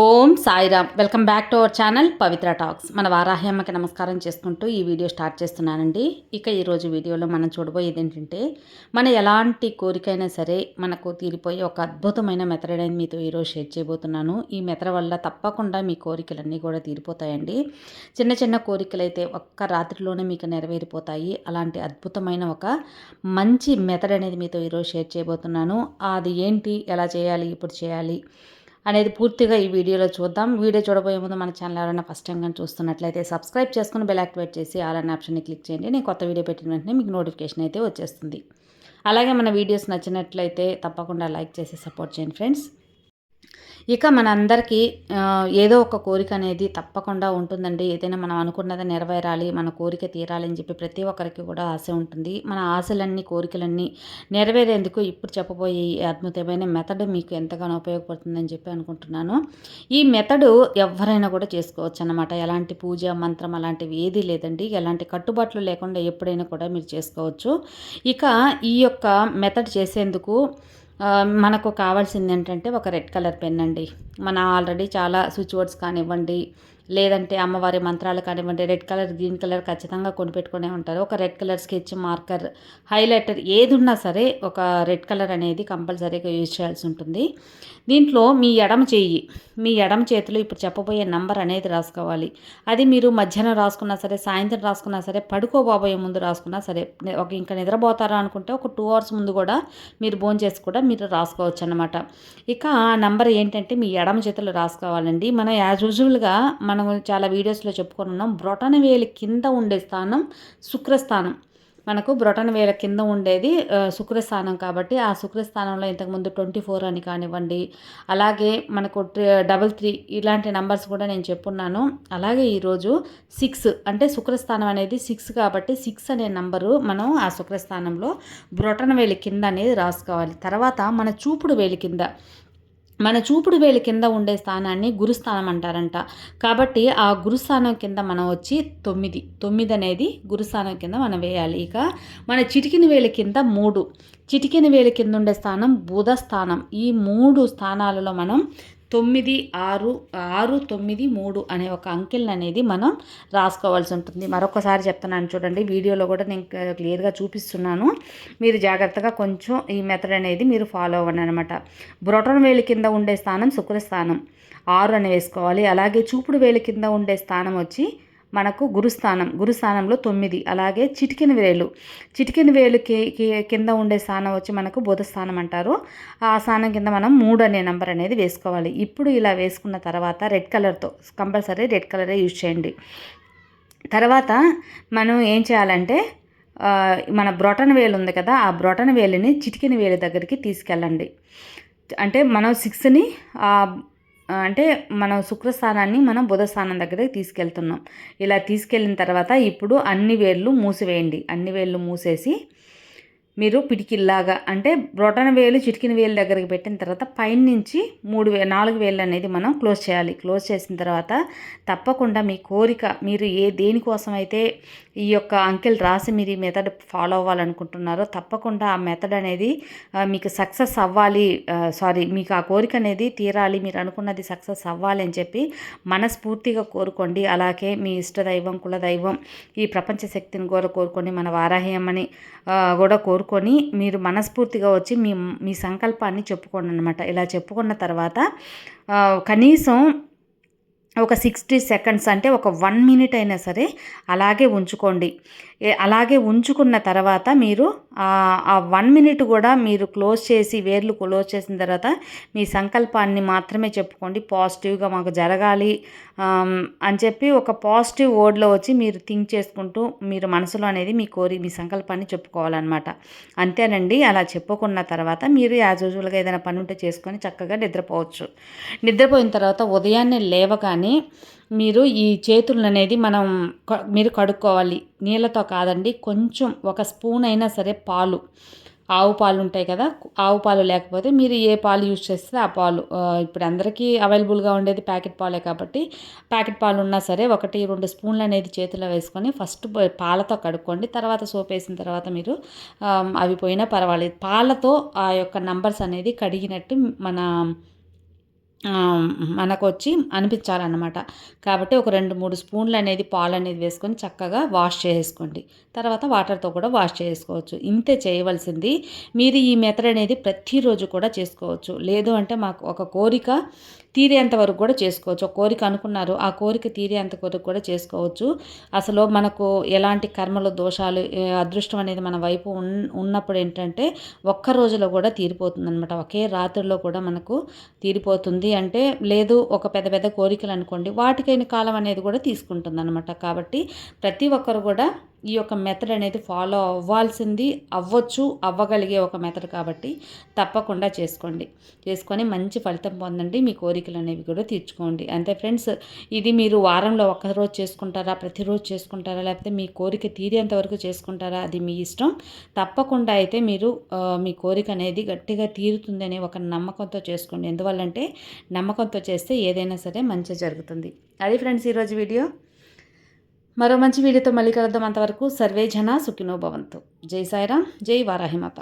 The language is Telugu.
Om Sairam. Welcome back to our channel Pavitra talks. మన వారాహ్యమ్మకి నమస్కారం చేసుకుంటూ ఈ వీడియో స్టార్ట్ చేస్తున్నానండి. ఇక ఈరోజు వీడియోలో మనం చూడబోయేది ఏంటంటే మన ఎలాంటి కోరికైనా సరే మనకు తీరిపోయి ఒక అద్భుతమైన మెథడ్ అనేది మీతో ఈరోజు షేర్ చేయబోతున్నాను. ఈ మెథడ్ వల్ల తప్పకుండా మీ కోరికలన్నీ కూడా తీరిపోతాయండి. చిన్న చిన్న కోరికలు అయితే ఒక్క రాత్రిలోనే మీకు నెరవేరిపోతాయి. అలాంటి అద్భుతమైన ఒక మంచి మెథడ్ అనేది మీతో ఈరోజు షేర్ చేయబోతున్నాను. అది ఏంటి? ఎలా చేయాలి? ఇప్పుడు చేయాలి? అనేది పూర్తిగా ఈ వీడియోలో చూద్దాం. వీడియో చూడబోయే ముందు మన ఛానల్ ఎవరైనా ఫస్ట్ టైం కానీ చూస్తున్నట్లయితే సబ్స్క్రైబ్ చేసుకుని బెల్ యాక్టివేట్ చేసి ఆల్ అనే ఆప్షన్ని క్లిక్ చేయండి. నేను కొత్త వీడియో పెట్టిన వెంటనే మీకు నోటిఫికేషన్ అయితే వచ్చేస్తుంది. అలాగే మన వీడియోస్ నచ్చినట్లయితే తప్పకుండా లైక్ చేసి సపోర్ట్ చేయండి ఫ్రెండ్స్ ఇక మనందరికీ ఏదో ఒక కోరిక అనేది తప్పకుండా ఉంటుందండి. ఏదైనా మనం అనుకున్నది నెరవేరాలి మన కోరిక తీరాలి అని చెప్పి ప్రతి ఒక్కరికి కూడా ఆశ ఉంటుంది. మన ఆశలన్నీ కోరికలన్నీ నెరవేరేందుకు ఇప్పుడు చెప్పబోయే ఈ అద్భుతమైన మెథడ్ మీకు ఎంతగానో ఉపయోగపడుతుందని చెప్పి అనుకుంటున్నాను. ఈ మెథడు ఎవరైనా కూడా చేసుకోవచ్చు అనమాట ఎలాంటి పూజ మంత్రం అలాంటివి ఏదీ లేదండి. ఎలాంటి కట్టుబాట్లు లేకుండా ఎప్పుడైనా కూడా మీరు చేసుకోవచ్చు. ఇక ఈ యొక్క మెథడ్ చేసేందుకు మనకు కావాల్సింది ఏంటంటే ఒక రెడ్ కలర్ పెన్ అండి. మన ఆల్రెడీ చాలా స్విచ్ బోర్డ్స్ కానివ్వండి లేదంటే అమ్మవారి మంత్రాలు కానివ్వండి రెడ్ కలర్ గ్రీన్ కలర్ ఖచ్చితంగా కొనిపెట్టుకునే ఉంటారు. ఒక red colour sketch marker highlighter ఏది ఉన్నా సరే ఒక రెడ్ కలర్ అనేది కంపల్సరీగా యూజ్ చేయాల్సి ఉంటుంది. దీంట్లో మీ ఎడమ చేయి మీ ఎడమ చేతిలో ఇప్పుడు చెప్పబోయే నంబర్ అనేది రాసుకోవాలి. అది మీరు మధ్యాహ్నం రాసుకున్నా సరే సాయంత్రం రాసుకున్నా సరే పడుకోబోయే ముందు రాసుకున్నా సరే ఒక ఇంకా నిద్రపోతారా అనుకుంటే ఒక టూ అవర్స్ ముందు కూడా మీరు బోన్ చేసి కూడా మీరు రాసుకోవచ్చు అనమాట ఇక ఆ నంబర్ ఏంటంటే మీ ఎడమ చేతిలో రాసుకోవాలండి. మనం యాజ్ యూజువల్గా మనం చాలా వీడియోస్లో చెప్పుకొని ఉన్నాం. బ్రొటన వేలి కింద ఉండే స్థానం శుక్రస్థానం. మనకు బ్రొటన వేల కింద ఉండేది శుక్రస్థానం కాబట్టి ఆ శుక్రస్థానంలో ఇంతకుముందు ట్వంటీ ఫోర్ అని కానివ్వండి అలాగే మనకు డబల్ త్రీ ఇలాంటి నంబర్స్ కూడా నేను చెప్పున్నాను. అలాగే ఈరోజు సిక్స్ అంటే శుక్రస్థానం అనేది సిక్స్ కాబట్టి సిక్స్ అనే నంబరు మనం ఆ శుక్రస్థానంలో బ్రొటన వేలి కింద అనేది రాసుకోవాలి. తర్వాత మన చూపుడు వేలి కింద మన చూపుడు వేలి కింద ఉండే స్థానాన్ని గురుస్థానం అంటారంట. కాబట్టి ఆ గురుస్థానం కింద మనం వచ్చి తొమ్మిది. తొమ్మిది అనేది గురుస్థానం కింద మనం వేయాలి. ఇక మన చిటికిన వేలి కింద మూడు. చిటికిన వేలు కింద ఉండే స్థానం బుధ స్థానం ఈ మూడు స్థానాలలో మనం తొమ్మిది ఆరు ఆరు తొమ్మిది మూడు అనే ఒక అంకెల్ని అనేది మనం రాసుకోవాల్సి ఉంటుంది. మరొకసారి చెప్తున్నాను చూడండి వీడియోలో కూడా నేను క్లియర్గా చూపిస్తున్నాను. మీరు జాగ్రత్తగా కొంచెం ఈ మెథడ్ అనేది మీరు ఫాలో అవ్వండి అనమాట బ్రొటన్ వేలి కింద ఉండే స్థానం శుక్రస్థానం ఆరు అని వేసుకోవాలి. అలాగే చూపుడు వేలి కింద ఉండే స్థానం వచ్చి మనకు గురుస్థానం. గురుస్థానంలో తొమ్మిది. అలాగే చిటికెన వేలు. చిటికెన వేలు కింద ఉండే స్థానం వచ్చి మనకు బుధస్థానం అంటారు. ఆ స్థానం కింద మనం మూడు అనే నెంబర్ అనేది వేసుకోవాలి. ఇప్పుడు ఇలా వేసుకున్న తర్వాత రెడ్ కలర్తో కంపల్సరీ రెడ్ కలరే యూజ్ చేయండి. తర్వాత మనం ఏం చేయాలంటే మన బ్రొటన్ వేలు ఉంది కదా ఆ బ్రొటన్ వేలుని చిటికెన వేలు దగ్గరికి తీసుకెళ్ళండి. అంటే మనం సిక్స్ని అంటే మనం శుక్రస్థానాన్ని మనం బుధస్థానం దగ్గరికి తీసుకెళ్తున్నాం. ఇలా తీసుకెళ్ళిన తర్వాత ఇప్పుడు అన్ని వేళ్ళు మూసివేయండి. అన్ని వేళ్ళు మూసేసి మీరు పిడికిల్లాగా అంటే బ్రొటన వేలు చిటికిన వేలు దగ్గరికి పెట్టిన తర్వాత పైన నుంచి మూడు వే నాలుగు వేలు అనేది మనం క్లోజ్ చేయాలి. క్లోజ్ చేసిన తర్వాత తప్పకుండా మీ కోరిక మీరు ఏ దేనికోసం అయితే ఈ యొక్క అంకెల్ రాసి మీరు ఈ మెథడ్ ఫాలో అవ్వాలనుకుంటున్నారో తప్పకుండా ఆ మెథడ్ అనేది మీకు సక్సెస్ అవ్వాలి సారీ మీకు ఆ కోరిక అనేది తీరాలి మీరు అనుకున్నది సక్సెస్ అవ్వాలి అని చెప్పి మనస్ఫూర్తిగా కోరుకోండి. అలాగే మీ ఇష్టదైవం కులదైవం ఈ ప్రపంచ శక్తిని కూడా కోరుకోండి మన వారాహ్యమని కూడా కోరుకొని మీరు మనస్ఫూర్తిగా వచ్చి మీ మీ సంకల్పాన్ని చెప్పుకోండి అనమాట ఇలా చెప్పుకున్న తర్వాత కనీసం ఒక సిక్స్టీ సెకండ్స్ అంటే ఒక వన్ మినిట్ అయినా సరే అలాగే ఉంచుకోండి. అలాగే ఉంచుకున్న తర్వాత మీరు ఆ వన్ మినిట్ కూడా మీరు క్లోజ్ చేసి వేర్లు క్లోజ్ చేసిన తర్వాత మీ సంకల్పాన్ని మాత్రమే చెప్పుకోండి. పాజిటివ్గా మాకు జరగాలి అని చెప్పి ఒక పాజిటివ్ వర్డ్లో వచ్చి మీరు థింక్ చేసుకుంటూ మీరు మనసులో అనేది మీ కోరి మీ సంకల్పాన్ని చెప్పుకోవాలన్నమాట. అంతేనండి. అలా చెప్పుకున్న తర్వాత మీరు యాజ్ యూజువల్గా ఏదైనా పని ఉంటే చేసుకొని చక్కగా నిద్రపోవచ్చు. నిద్రపోయిన తర్వాత ఉదయాన్నే లేవగానే మీరు ఈ చేతులను అనేది మనం మీరు కడుక్కోవాలి. నీళ్ళతో కాదండి కొంచెం ఒక స్పూన్ అయినా సరే పాలు. ఆవు పాలు ఉంటాయి కదా ఆవు పాలు లేకపోతే మీరు ఏ పాలు యూజ్ చేస్తే ఆ పాలు. ఇప్పుడు అందరికీ అవైలబుల్గా ఉండేది ప్యాకెట్ పాలే కాబట్టి ప్యాకెట్ పాలు ఉన్నా సరే ఒకటి రెండు స్పూన్లు అనేది చేతిలో వేసుకొని ఫస్ట్ పాలతో కడుక్కోండి. తర్వాత సోప్ వేసిన తర్వాత మీరు అవి పోయినా పర్వాలేదు. పాలతో ఆ యొక్క నంబర్స్ అనేది కడిగినట్టు మన మనకు వచ్చి అనిపించాలన్నమాట. కాబట్టి ఒక రెండు మూడు స్పూన్లు అనేది పాలు అనేది వేసుకొని చక్కగా వాష్ చేసుకోండి. తర్వాత వాటర్తో కూడా వాష్ చేసుకోవచ్చు. ఇంతే చేయవలసింది. మీరు ఈ మెథడ్ అనేది ప్రతిరోజు కూడా చేసుకోవచ్చు. లేదు అంటే మాకు ఒక కోరిక తీరేంత వరకు కూడా చేసుకోవచ్చు. ఒక కోరిక అనుకున్నారు ఆ కోరిక తీరేంత వరకు కూడా చేసుకోవచ్చు. అసలు మనకు ఎలాంటి కర్మలు దోషాలు అదృష్టం అనేది మన వైపు ఉన్ ఉన్నప్పుడు ఏంటంటే ఒక్క రోజులో కూడా తీరిపోతుంది అనమాట ఒకే రాత్రిలో కూడా మనకు తీరిపోతుంది. అంటే లేదు ఒక పెద్ద పెద్ద కోరికలు అనుకోండి వాటికైన కాలం అనేది కూడా తీసుకుంటుంది అనమాట కాబట్టి ప్రతి ఒక్కరు కూడా ఈ యొక్క మెథడ్ అనేది ఫాలో అవ్వాల్సింది అవ్వచ్చు అవ్వగలిగే ఒక మెథడ్ కాబట్టి తప్పకుండా చేసుకోండి. చేసుకొని మంచి ఫలితం పొందండి. మీ కోరికలు అనేవి కూడా తీర్చుకోండి. అంతే ఫ్రెండ్స్ ఇది మీరు వారంలో ఒక్కరోజు చేసుకుంటారా ప్రతిరోజు చేసుకుంటారా లేకపోతే మీ కోరిక తీరేంత వరకు చేసుకుంటారా అది మీ ఇష్టం. తప్పకుండా అయితే మీరు మీ కోరిక అనేది గట్టిగా తీరుతుందనే ఒక నమ్మకంతో చేసుకోండి. ఎందువల్లంటే నమ్మకంతో చేస్తే ఏదైనా సరే మంచి జరుగుతుంది. అది ఫ్రెండ్స్ ఈరోజు వీడియో. మరో మంచి వీడియోతో మళ్ళీ కలుద్దాం అంతవరకు సర్వే జన సుఖినో భవంతు. జై సాయిరామ్ జై వారాహిమాత.